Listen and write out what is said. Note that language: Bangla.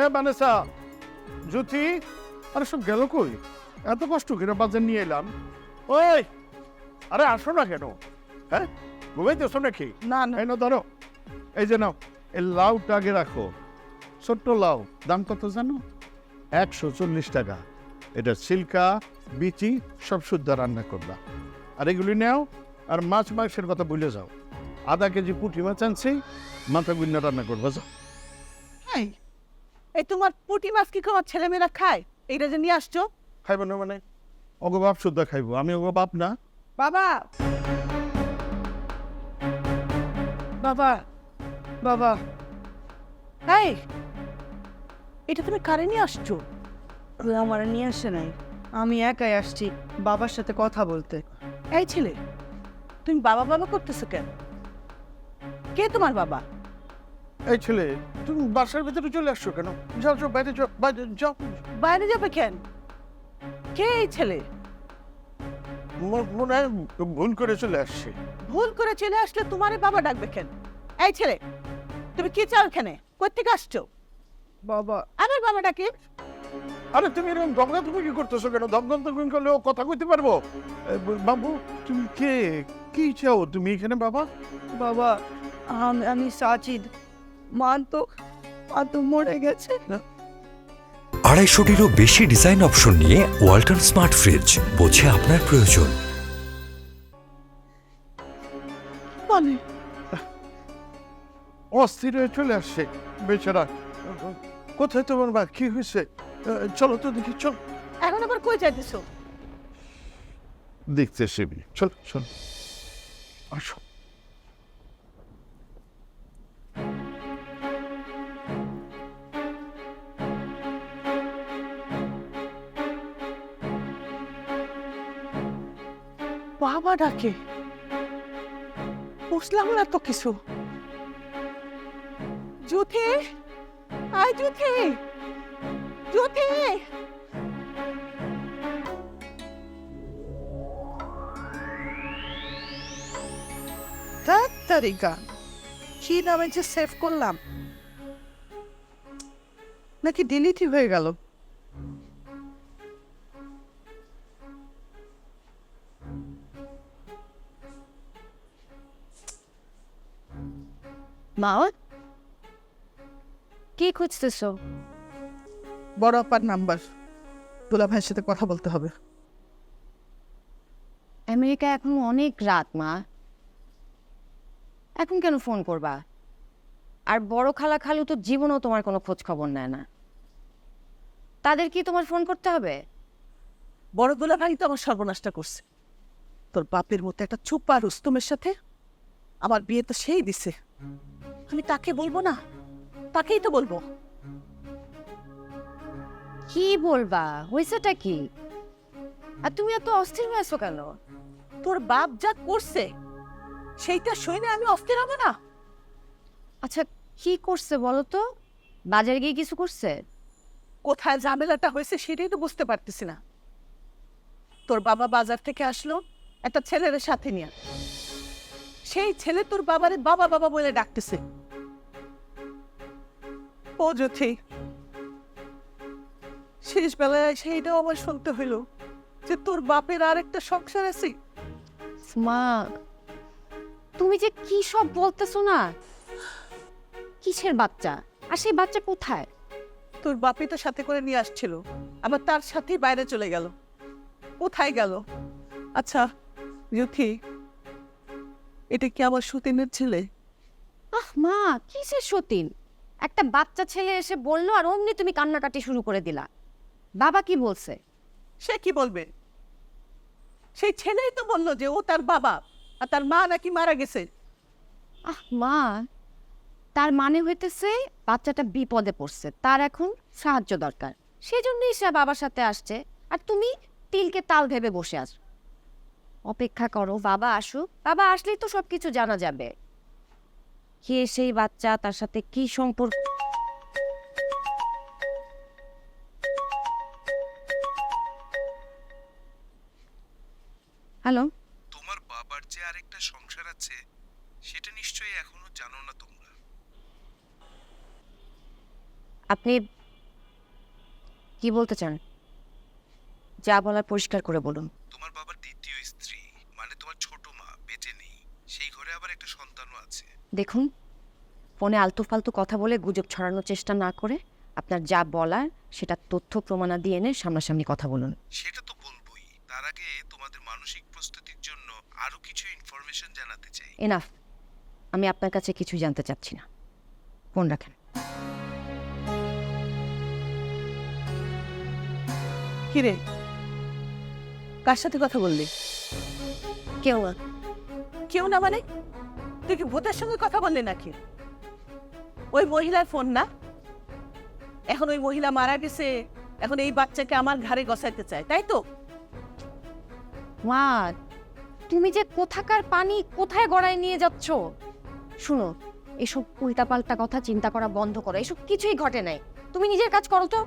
এ বানেসা জ্যোতি আরে সব গেল কই? এত কষ্ট করে বাজার নিয়ে এলাম। ওই আরে আসো না কেন? হ্যাঁ ঘুমাইতেছো নাকি? না না। এই না ধরো। এই যে নাও এই লাউটা আগে রাখো। ছোট্ট লাউ দাম কত জানো? একশো চল্লিশ টাকা। এটা সিল্কা বিচি সব শুদ্ধ রান্না করবা। আর এগুলি নাও আর মাছ মাংসের কথা ভুলে যাও। আধা কেজি পুঁটি মাছ আনছি মাথা গুন্না রান্না করবা যাও। এই তোমার পুঁটি মাছ কি তোমার ছেলেমেয়েরা খায়? এইটা যে নিয়ে আসছো? খাইব না মানে? অগো বাপ শুদ্ধ খাইবো আমি অগো বাপ না। বাবা! বাবা! বাবা! এই এটা তুমি কারে নিয়ে আসছো? আমার নিয়ে আসে নাই। আমি একাই আসছি বাবার সাথে কথা বলতে। এই ছেলে তুমি বাবা বাবা করতেছো কেন? কে তোমার বাবা? এই ছেলে তুমি বাসার ভিতরে চলে আসছো কেন? যাও যাও বাইরে যাও বাইরে যাও। বাইরে যাবে কেন? কে এই ছেলে? মনে হয় ভুল করে চলে আসছে। ভুল করে চলে আসলে তোমারে বাবা ডাকবে কেন? এই ছেলে তুমি কি চাও এখানে? কোথেকে আসছো? বাবা। আমার বাবা ডাকে। আরে তুমি এরকম দমগা তুমি কি করতেছো কেন? দমগম তুমি করলে ও কথা কইতে পারব? বাবু তুমি কে? কি চাও তুমি এখানে বাবা? বাবা আমি আমি সাচিদ মা তো মা তো মরে গেছে। আড়াইশোটিরও বেশি ডিজাইন অপশন নিয়ে ওয়াল্টন স্মার্ট ফ্রিজ বোঝে আপনার প্রয়োজন। বলে অস্থির হয়ে চলে আসছে বেচারা। কোথায় তোমার মা? কি হয়েছে? চলো তো দেখি চল। এখন আবার কই যাইতেছো? দেখতে সেবি চল চল। আসো। বাবা ডাকে। বুঝলাম না তো কিছু। জ্যোতি, আয় জ্যোতি। জ্যোতি। তারিকা কি নামে যে সেভ করলাম? নাকি ডিলিটই হয়ে গেল? মা কি খুঁজতেছো? বড় আপার নাম্বার। দুলা ভাইয়ের সাথে কথা বলতে হবে। আমেরিকা এখন অনেক রাত মা। এখন কেন ফোন করবা? আর বড় খালা খালু তো জীবনেও তোমার কোনো খোঁজ খবর নেয় না। তাদের কি তোমার ফোন করতে হবে? বড় দুলা ভাই তো আমার সর্বনাশটা করছে। তোর বাপের মতো একটা চুপা রুস্তমের সাথে আমার বিয়ে তো সেই দিছে। আমি তাকে বলব না? তাকেই তো বলব। কি বলবা? হয়েছেটা কি? আর তুমি এত অস্থির হয়ে আছো কেন? তোর বাপ যা করছে সেইটা শুনে আমি অস্থির হব না? আচ্ছা কি করছে বলো তো? বাজারে গিয়ে কিছু করছে? কোথায় ঝামেলাটা হয়েছে সেটাই তো বুঝতে পারতেছি না। তোর বাবা বাজার থেকে আসলো একটা ছেলের সাথে নিয়ে। সেই ছেলে তোর বাবারে বাবা বাবা বলে ডাকতেছে। জ্যোতি। শেষ বেলায় সেইটাও আমার শুনতে হইল যে তোর বাপের আর একটা সংসার আছে। মা তুমি যে কি সব বলতেছো না? কিসের বাচ্চা? আর সেই বাচ্চা কোথায়? তোর বাপি তো সাথে করে নিয়ে আসছিল আবার তার সাথেই বাইরে চলে গেল। কোথায় গেল? আচ্ছা জ্যোতি এটা কি আমার সতীনের ছেলে? আহ মা কিসের সতীন? একটা বাচ্চা ছেলে এসে বলল আর অমনি তুমি কান্নাকাটি শুরু করে দিলা। বাবা কি বলছে? সে কি বলবে? সেই ছেলেই তো বলল যে ও তার বাবা আর তার মা নাকি মারা গেছে। আহ মা তার মানে হইতেছে বাচ্চাটা বিপদে পড়ছে তার এখন সাহায্য দরকার। সেই জন্যই সে বাবার সাথে আসছে। আর তুমি তিলকে তাল ভেবে বসে আছো। অপেক্ষা করো বাবা আসুক। বাবা আসলেই তো সব কিছু জানা যাবে। কে সেই বাচ্চা তার সাথে কি সম্পর্ক? হ্যালো? তোমার বাবার যে আরেকটা সংসার আছে সেটা নিশ্চয়ই এখনও জানো না তোমরা। আপনি কি বলতে চান? যা বলার পরিষ্কার করে বলুন। তোমার বাবার দ্বিতীয় স্ত্রী মানে তোমার ছোট মা বেঁচে নেই। সেই ঘরে আবার একটা সন্তানও আছে। দেখুন ফোনে আলতু ফালতু কথা বলে গুজব ছড়ানোর চেষ্টা না করে আপনার যা বলার সেটা তথ্য প্রমাণা দিয়ে এনে সামনাসামনি কথা বলুন। সেটা তো বলবোই। তার আগে তোমাদের মানসিক প্রস্তুতির জন্য আরও কিছু ইনফরমেশন জানাতে চাই। এনাফ আমি আপনার কাছে কিছুই জানতে চাচ্ছি না। ফোন রাখেন। কিরে? কার সাথে কথা বললি? কেউ না। কেউ না মানে? তুই কি ভূতের সঙ্গে কথা বললি নাকি? ওই মহিলার ফোন না? এখন ওই মহিলা মারা গেছে, এখন এই বাচ্চাকে আমার ঘাড়ে গসাইতে চায়, তাই তো? মা, তুমি যে কোথাকার পানি কোথায় গড়ায় নিয়ে যাচ্ছ? শুনো, এসব উল্টাপাল্টা কথা চিন্তা করা বন্ধ করো, এসব কিছুই ঘটে নাই। তুমি নিজের কাজ করো তো।